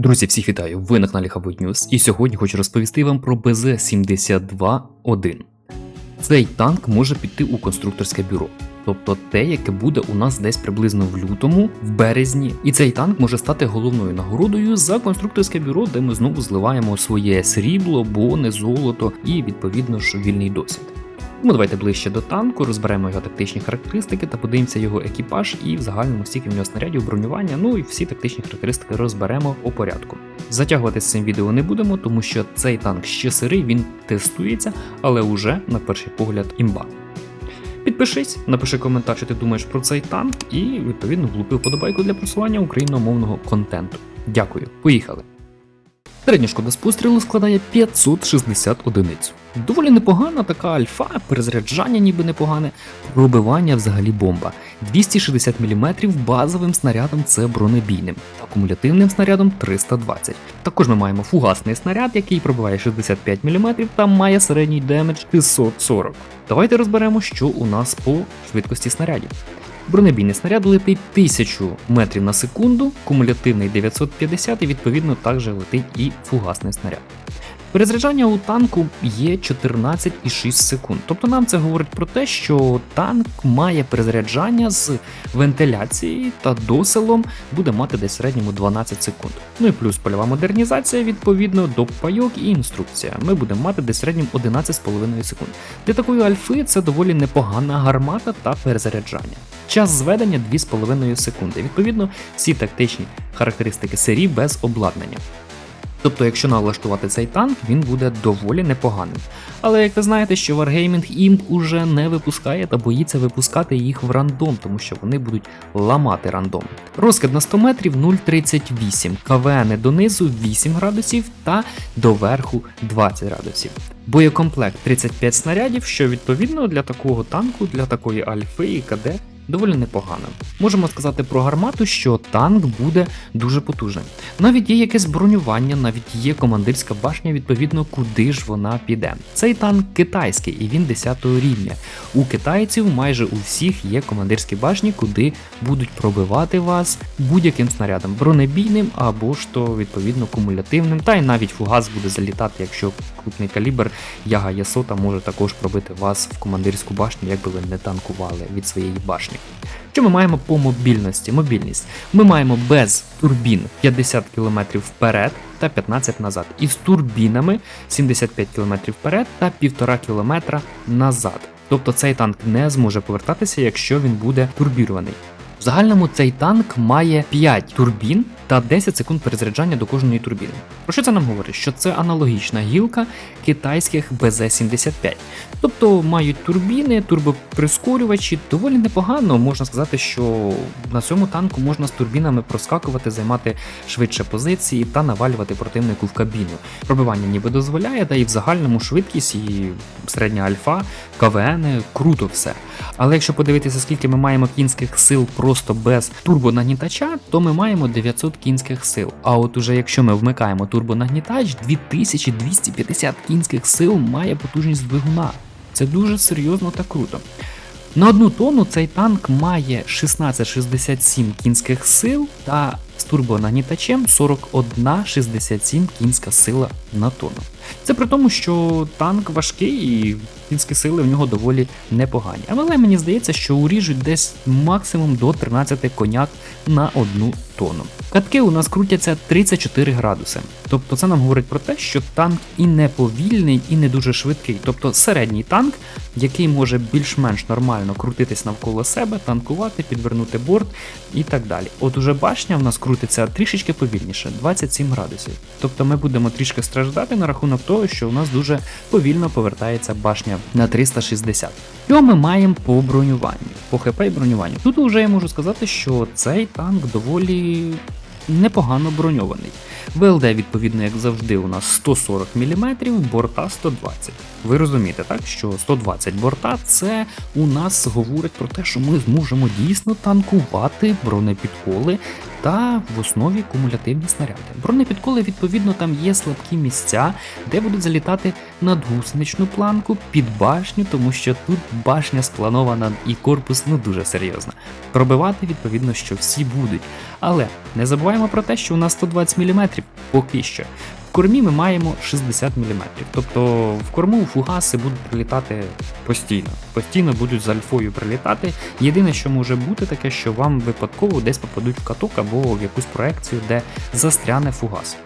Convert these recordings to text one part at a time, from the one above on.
Друзі, всіх вітаю! Ви на каналі Хабут News і сьогодні хочу розповісти вам про БЗ-72-1. Цей танк може піти у конструкторське бюро, тобто те, яке буде у нас десь приблизно в лютому, в березні. І цей танк може стати головною нагородою за конструкторське бюро, де ми знову зливаємо своє срібло, бони, золото і відповідно ж вільний досвід. Тому давайте ближче до танку, розберемо його тактичні характеристики та подивимося його екіпаж і в загальному стільки в нього снарядів, бронювання, ну і всі тактичні характеристики розберемо по порядку. Затягувати з цим відео не будемо, тому що цей танк ще сирий, він тестується, але уже на перший погляд імба. Підпишись, напиши коментар, що ти думаєш про цей танк, і відповідно влупи вподобайку для просування україномовного контенту. Дякую, поїхали! Середня шкода з пострілу складає 560 одиниць. Доволі непогана така альфа, перезаряджання ніби непогане, пробивання взагалі бомба. 260 мм базовим снарядом це бронебійним, та кумулятивним снарядом 320. Також ми маємо фугасний снаряд, який пробиває 65 мм та має середній демедж 640. Давайте розберемо, що у нас по швидкості снарядів. Бронебійний снаряд летить 1000 метрів на секунду, кумулятивний 950 і відповідно також летить і фугасний снаряд. Перезаряджання у танку є 14,6 секунд. Тобто нам це говорить про те, що танк має перезаряджання з вентиляції та доселом буде мати десь в середньому 12 секунд. Ну і плюс польова модернізація, відповідно, до пайок і інструкція. Ми будемо мати десь в середньому 11,5 секунд. Для такої альфи це доволі непогана гармата та перезаряджання. Час зведення 2,5 секунди. Відповідно, всі тактичні характеристики серії без обладнання. Тобто, якщо налаштувати цей танк, він буде доволі непоганим. Але як ви знаєте, що Wargaming Imp уже не випускає та боїться випускати їх в рандом, тому що вони будуть ламати рандом. Розкид на 100 метрів 0,38, КВН донизу 8 градусів та доверху 20 градусів. Боєкомплект 35 снарядів, що відповідно для такого танку, для такої альфи і КД доволі непогано. Можемо сказати про гармату, що танк буде дуже потужним. Навіть є якесь бронювання, навіть є командирська башня, відповідно, куди ж вона піде. Цей танк китайський і він 10 рівня. У китайців майже у всіх є командирські башні, куди будуть пробивати вас будь-яким снарядом, бронебійним або ж то відповідно кумулятивним. Та й навіть фугас буде залітати, якщо крупний калібр Яга Ясота може також пробити вас в командирську башню, якби ви не танкували від своєї башні. Що ми маємо по мобільності? Мобільність. Ми маємо без турбін 50 км вперед та 15 назад. І з турбінами 75 км вперед та 1,5 км назад. Тобто цей танк не зможе повертатися, якщо він буде турбірований. В загальному цей танк має 5 турбін та 10 секунд перезаряджання до кожної турбіни. Про що це нам говорить? Що це аналогічна гілка китайських БЗ-75. Тобто мають турбіни, турбоприскорювачі, доволі непогано. Можна сказати, що на цьому танку можна з турбінами проскакувати, займати швидше позиції та навалювати противнику в кабіну. Пробивання ніби дозволяє, та і в загальному швидкість і середня альфа, КВН, круто все. Але якщо подивитися, скільки ми маємо кінських сил просто без турбонагнітача, то ми маємо 900 кінських сил. А от уже якщо ми вмикаємо турбонагнітач, 2250 кінських сил має потужність двигуна. Це дуже серйозно та круто. На одну тонну цей танк має 1667 кінських сил та з турбонагнітачем 41,67 кінська сила на тонну. Це при тому, що танк важкий і кінські сили в нього доволі непогані. Але мені здається, що уріжуть десь максимум до 13 коняк на одну тонну. Катки у нас крутяться 34 градуси. Тобто це нам говорить про те, що танк і не повільний, і не дуже швидкий. Тобто середній танк, який може більш-менш нормально крутитись навколо себе, танкувати, підвернути борт і так далі. От уже башня в нас крутиться трішечки повільніше, 27 градусів. Тобто ми будемо трішки страждати на рахунок того, що у нас дуже повільно повертається башня на 360. Що ми маємо по бронюванню, по ХП і бронюванню? Тут вже я можу сказати, що цей танк доволі непогано броньований. ВЛД, відповідно, як завжди, у нас 140 мм, борта 120. Ви розумієте, так, що 120 борта це у нас говорить про те, що ми зможемо дійсно танкувати бронепідколи та в основі кумулятивні снаряди. Бронепідколи, відповідно, там є слабкі місця, де будуть залітати над гусеничну планку, під башню, тому що тут башня спланована і корпус ну дуже серйозно. Пробивати, відповідно, що всі будуть. Але не забуваємо про те, що у нас 120 мм поки що. В кормі ми маємо 60 мм. Тобто в корму фугаси будуть прилітати постійно. Постійно будуть з альфою прилітати. Єдине, що може бути, таке, що вам випадково десь попадуть в каток або в якусь проекцію, де застряне фугас.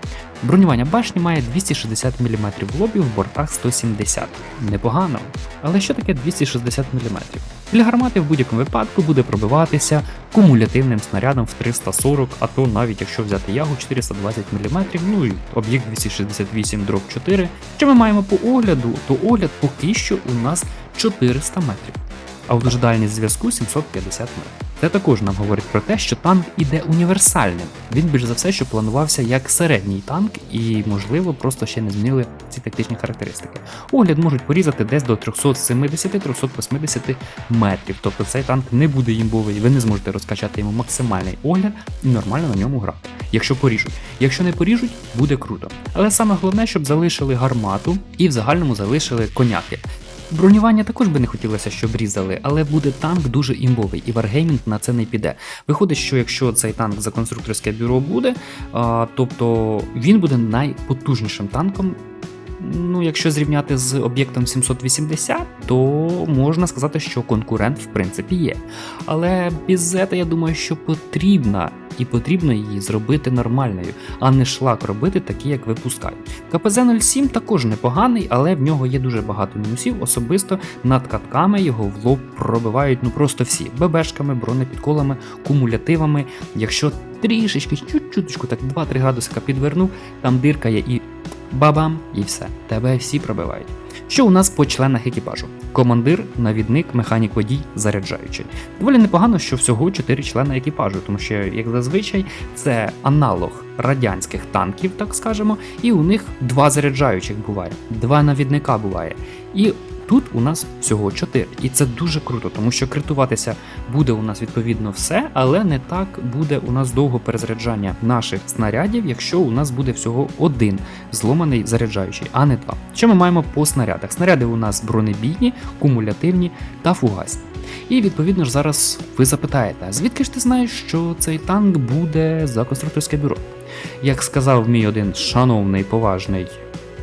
Бронювання башні має 260 мм в лобі, в бортах 170 Непогано. Але що таке 260 мм? Для гармати в будь-якому випадку буде пробиватися кумулятивним снарядом в 340, а то навіть якщо взяти ягу 420 мм, ну і об'єкт 268 дроп 4. Що ми маємо по огляду, то огляд поки що у нас 400 метрів, а от дальність зв'язку 750 метрів. Це також нам говорить про те, що танк іде універсальним. Він більш за все, що планувався як середній танк, і, можливо, просто ще не змінили ці тактичні характеристики. Огляд можуть порізати десь до 370-380 метрів. Тобто цей танк не буде імбовий, ви не зможете розкачати йому максимальний огляд і нормально на ньому грати. Якщо поріжуть. Якщо не поріжуть, буде круто. Але саме головне, щоб залишили гармату і в загальному залишили коняки. Бронювання також би не хотілося, щоб різали, але буде танк дуже імбовий, і Wargaming на це не піде. Виходить, що якщо цей танк за конструкторське бюро буде, а, тобто він буде найпотужнішим танком. Ну, якщо зрівняти з об'єктом 780, то можна сказати, що конкурент в принципі є. Але Бізета, я думаю, що потрібна, і потрібно її зробити нормальною, а не шлак робити такий, як випускають. КПЗ-07 також непоганий, але в нього є дуже багато мінусів. Особисто над катками його в лоб пробивають ну просто всі ББшками, бронепідколами, кумулятивами. Якщо трішечки, чуть-чуточку, так 2-3 градусика підвернув, там дирка є і бабам, і все. Тебе всі пробивають. Що у нас по членах екіпажу? Командир, навідник, механік водій, заряджаючий. Доволі непогано, що всього 4 члени екіпажу, тому що, як зазвичай, це аналог радянських танків, так скажемо, і у них два заряджаючих буває, два навідника буває. І Тут у нас всього 4, і це дуже круто, тому що критуватися буде у нас відповідно все, але не так буде у нас довго перезаряджання наших снарядів, якщо у нас буде всього один зломаний заряджаючий, а не два. Що ми маємо по снарядах? Снаряди у нас бронебійні, кумулятивні та фугасні. І відповідно ж зараз ви запитаєте, звідки ж ти знаєш, що цей танк буде за конструкторське бюро? Як сказав мій один шановний поважний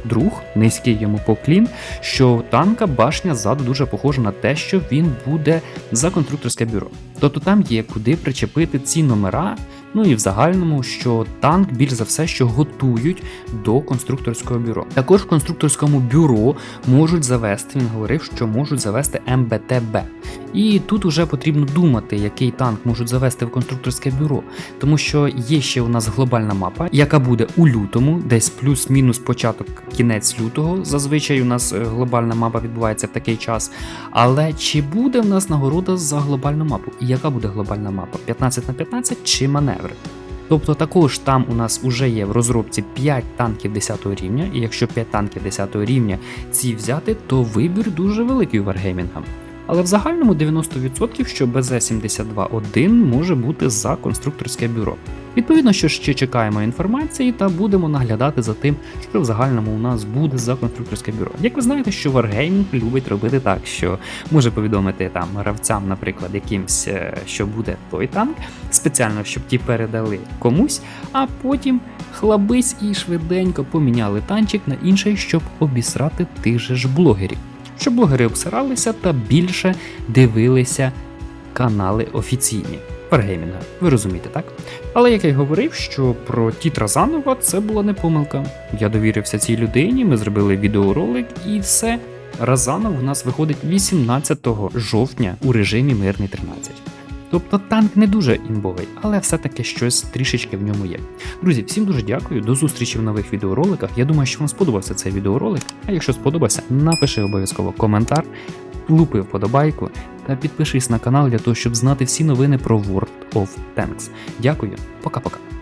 друг, низький йому поклін, що танка башня ззаду дуже похожа на те, що він буде за конструкторське бюро. Тобто там є куди причепити ці номера. Ну і в загальному, що танк більш за все, що готують до конструкторського бюро. Також в конструкторському бюро можуть завести, він говорив, що можуть завести МБТБ. І тут уже потрібно думати, який танк можуть завести в конструкторське бюро, тому що є ще у нас глобальна мапа, яка буде у лютому, десь плюс-мінус початок кінець лютого. Зазвичай у нас е, глобальна мапа відбувається в такий час. Але чи буде в нас нагорода за глобальну мапу? І яка буде глобальна мапа? 15 на 15 чи маневри? Тобто також там у нас вже є в розробці 5 танків 10 рівня, і якщо 5 танків 10 рівня ці взяти, то вибір дуже великий у Wargaming. Але в загальному 90% що БЗ-72-1 може бути за конструкторське бюро. Відповідно, що ще чекаємо інформації та будемо наглядати за тим, що в загальному у нас буде за конструкторське бюро. Як ви знаєте, що Wargaming любить робити так, що може повідомити там гравцям, наприклад, якимсь, е, що буде той танк, спеціально, щоб ті передали комусь, а потім хлабись і швиденько поміняли танчик на інший, щоб обісрати тих же ж блогерів. Щоб блогери обсиралися та більше дивилися канали офіційні. Wargaming, ви розумієте, так? Але як я й говорив, що про Тітра Занова це була не помилка. Я довірився цій людині, ми зробили відеоролик і все. Разанов у нас виходить 18 жовтня у режимі Мирний 13. Тобто танк не дуже імбовий, але все-таки щось трішечки в ньому є. Друзі, всім дуже дякую, до зустрічі в нових відеороликах. Я думаю, що вам сподобався цей відеоролик. А якщо сподобався, напиши обов'язково коментар, лупи вподобайку та підпишись на канал для того, щоб знати всі новини про World of Tanks. Дякую, пока-пока.